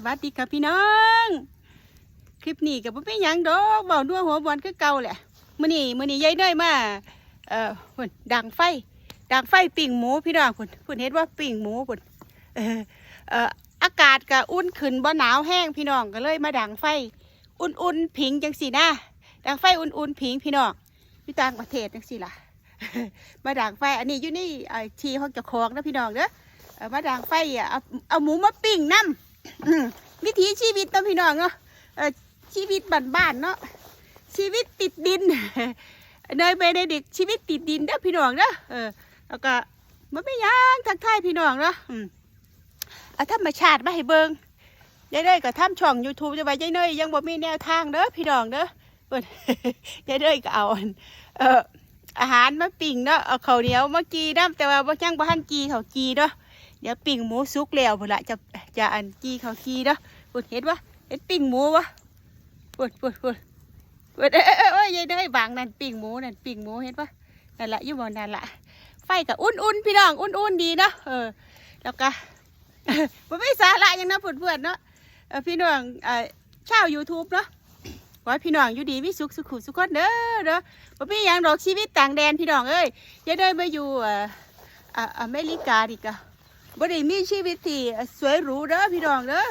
สวัสดีครับพี่น้อง คลิปนี้กับไม่ยังดอกเบาด้วงหัวบอลคือเก่าแหละมื้อนี้มื้อนี้ยายเนยมาเอ่อพุ่นดังไฟดังไฟปิ่งหมูพี่น้องพุ่นพุ่นเห็นว่าปิ่งหมูพุ่นเออเอ่ออากาศก็อุ่นขึ้นบ่หนาวแห้งพี่น้องก็เลยมาดังไฟ อุ่นๆผิงจังสีนะดังไฟอุ่นๆผิงพี่น้องอยู่ต่างประเทศจังสีล่ะมาดังไฟอันนี้อยู่นี่ไอ้ทีห้องเจ้าของนะพี่น้องเด้อมาดังไฟอะเอาเอาหมูมาปิ้งน้ำ วิถีชีวิตเนาะพี่น้องเนาะชีวิตบ้านๆเนาะชีวิตติดดินเนยไปในเด็กชีวิตติดดินเด้อพี่น้องเด้อเออแล้วก็มันไม่ยางทักทายพี่น้องเนาะเอาธรรมชาติมาให้เบิงยายเนยก็ทำช่อง YouTube จะไว้ยายเนยยังบ่มีแนวทางเด้อพี่น้องเด้อเปิดยายเนยก็เอาอันเอออาหารมาปิ้งเนาะเอาข้าวเหนียวมากีน้ำแต่ว่าบ่จังบ่ทันกีเขากีเนาะ เดี๋ยวปิ้งหมูสุกแล้วพุ่นละจะจะอันกี้เขากีเนาะปุดเห็นวะเห็นปิ้งหมูวะปุดปุดปุดปุดเอ้ยเอ้ยเอ้ยยายได้บางนั่นปิ้งหมูนั่นปิ้งหมูเห็นปะนั่นละอยู่บนนั่นละไฟกับอุ่นๆพี่น้องอุ่นๆดีเนาะเออแล้วก็มันไม่สาระยังนะเพื่อนๆเนาะพี่น้องเอ่อชาวยูทูบเนาะขอให้พี่น้องอยู่ดีมีสุขสุขุสุขคนเด้อเด้อบ่มีหยังดอกชีวิตต่างแดนพี่น้องเอ้ยยายได้มาอยู่เอ่อเอ่ออเมริกาดีกะ บ่ได้มีชีวิตที่สวยหรูเด้อพี่น้องเด้อ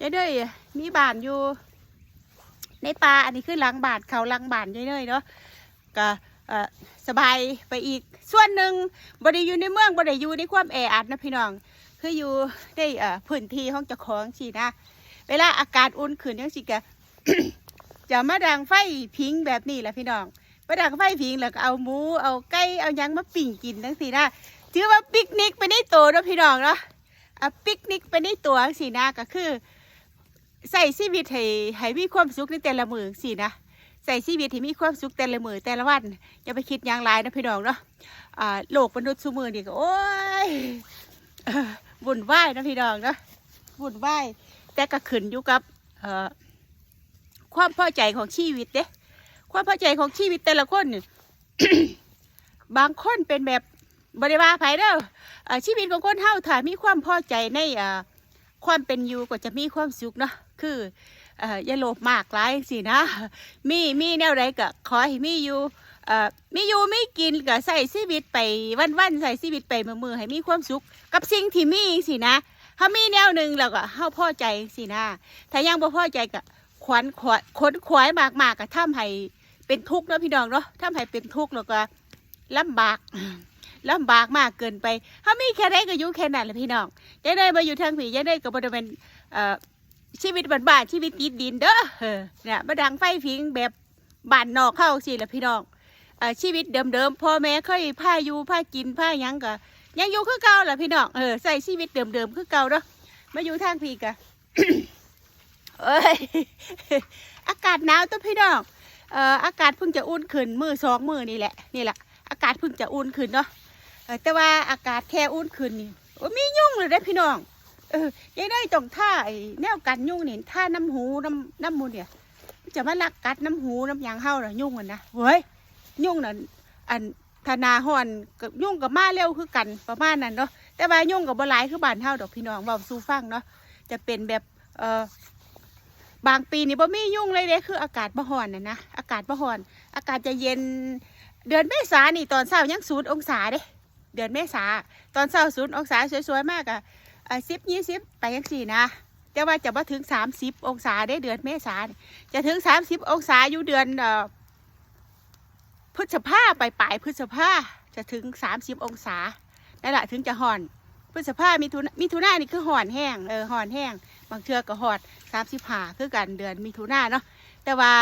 ยายเนยมีบ้านอยู่ ในป่าอันนี้คือหลังบ้านเขาหลังบ้านยายเนยเนาะก็สบายไปอีกส่วนหนึ่งบริอยู่ในเมืองบริอยู่ในความแออัดนะพี่น้องคืออยู่ได้พื้นที่ห้องเจ้าของสินะ เวลาอากาศอุ่นขึ้นยังสิกะจะมาดังไฟพิงแบบนี้แหละพี่น้องมาดังไฟพิงแล้วก็เอาหมูเอาไก่เอายังมาปิ่งกินทั้งสินะ ถือว่าปิกนิกไปในตัวเนาะพี่น้องเนาะอะปิกนิกไปในตัวสินะก็คือใส่ชีวิตให้ให้มีความสุขในแต่ละมือสินะใส่ชีวิตให้มีความสุขแต่ละมือแต่ละวันอย่าไปคิดอย่างไรนะพี่น้องเนาะอ่าโลกมนุษย์สมือนี่ก็โอ้ยวุ่นวายนะพี่น้องเนาะวุ่นวายแต่ก็ขึ้นอยู่กับเอ่อความพอใจของชีวิตเด้ความพอใจของชีวิตแต่ละคน บางคนเป็นแบบ บริวาไผเด้อชีวิตของคนเฮาถ้ามีความพอใจในความเป็นอยู่ก็จะมีความสุขเนาะคืออย่าโลภมากหลายสินะ มีมีแนวใดก็ขอให้มีอยู่มีอยู่ไมีกินก็ใส่ชีวิตไปวันๆใส่ชีวิตไปมือๆให้มีความสุข กับสิ่งที่มีสินะถ้ามีแนวหนึ่งแล้วก็เฮาพอใจสินะถ้ายังบ่พอใจก็ขวัญขวายขนขวายมากๆก็ทำให้เป็นทุกข์เนาะพี่น้องเนาะทำให้เป็นทุกข์แล้วก็ลำบาก ลำบากมากเกินไปถ้ามีแค่ได้ก็อยู่แค่นั้นแหละพี่น้องยายได้มาอยู่ทางผียายได้ก็บบริเวณเอ่อชีวิตบ้านๆชีวิตติดดินเด้อเออเนี่ยมาดังไฟพิงแบบบ้านนอกเข้าสิแหละพี่น้องเอ่อชีวิตเดิมๆพ่อแม่เคยพาอยู่พากินพายังก็ยังอยู่คือเก่าแหละพี่น้องเออใส่ชีวิตเดิมๆคือเก่าเด้อมาอยู่ทางผีกะเอ้ยอากาศหนาวตัวพี่น้องเอ่ออากาศเพิ่งจะอุ่นขึ้นมือสองมือนี่แหละนี่แหละอากาศเพิ่งจะอุ่นขึ้นเนาะ แต่ว่าอากาศแค่อุ่นขึ้นนี่มียุ่งเลยได้พี่น้อง เออยายได้ต้องท่าไอ้แนวกันยุ่งนี่ท่าน้ำหูน้ำน้ำมูลเนี่ยจะมาลักกัดน้ำหูน้ำยางเห่าหรอยุ่งมันนะเฮ้ยยุ่งนั่นอันธนาหอนกับยุ่งกับมาเร็วคือกันประมาณนั้นเนาะแต่ว่ายุ่งกับบ่หลายคือบ้านเฮาดอกพี่น้องเว้าสู่ฟังเนาะจะเป็นแบบเออบางปีนี่บ่มียุ่งเลยเด้คืออากาศบ่ฮ้อนน่ะนะอากาศบ่ฮ้อน อากาศจะเย็นเดือนเมษานี่ตอนเช้ายังศูนย์องศาเด้ เดือนเมษาตอนเช้าศูนย์องศาสวยๆมากอะสิบยี่สิบไปยังสี่นะแต่ว่าจะมาถึงสามสิบองศาได้เดือนเมษาจะถึงสามสิบองศาอยู่เดือนพฤษภาไปปลายพฤษภาจะถึงสามสิบองศานั่นแหละถึงจะห่อนพฤษภามิถุนมิถุนานี่คือห่อนแห้งเออห่อนแห้งบางเทือก็หอดสามสิบห้าคือกันเดือนมิถุนาเนาะแต่ว่า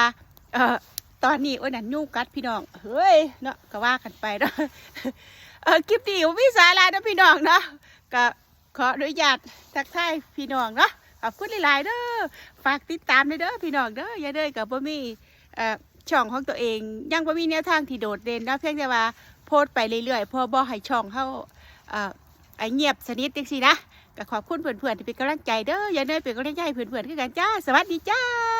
เออตอนนี้โอ้ยนั่นยุ่งกัดพี่น้องเฮ้ยเนาะก็ว่ากันไปเนาะเออคลิปนี้มีสาระนะพี่น้องเนาะก็ขออนุญาตทักทายพี่น้องเนาะขอบคุณหลาย ๆ เด้อฝากติดตามด้เด้อพี่น้องเด้ออย่าเด้อกับบ่มีเอ่อช่องของตัวเอง ยังบ่มีแนวทางที่โดดเด่นนะเพียงแต่ว่าโพสต์ไปเรื่อย ๆ พอบ่ให้ช่องเขาเอ่อไอเงียบสนิทจังซี่นะก็ขอบคุณเพื่อนๆที่เป็นกำลังใจเด้ออย่าเด้อเป็นกำลังใจให้เพื่อนๆคือกันจ้า สวัสดีจ้า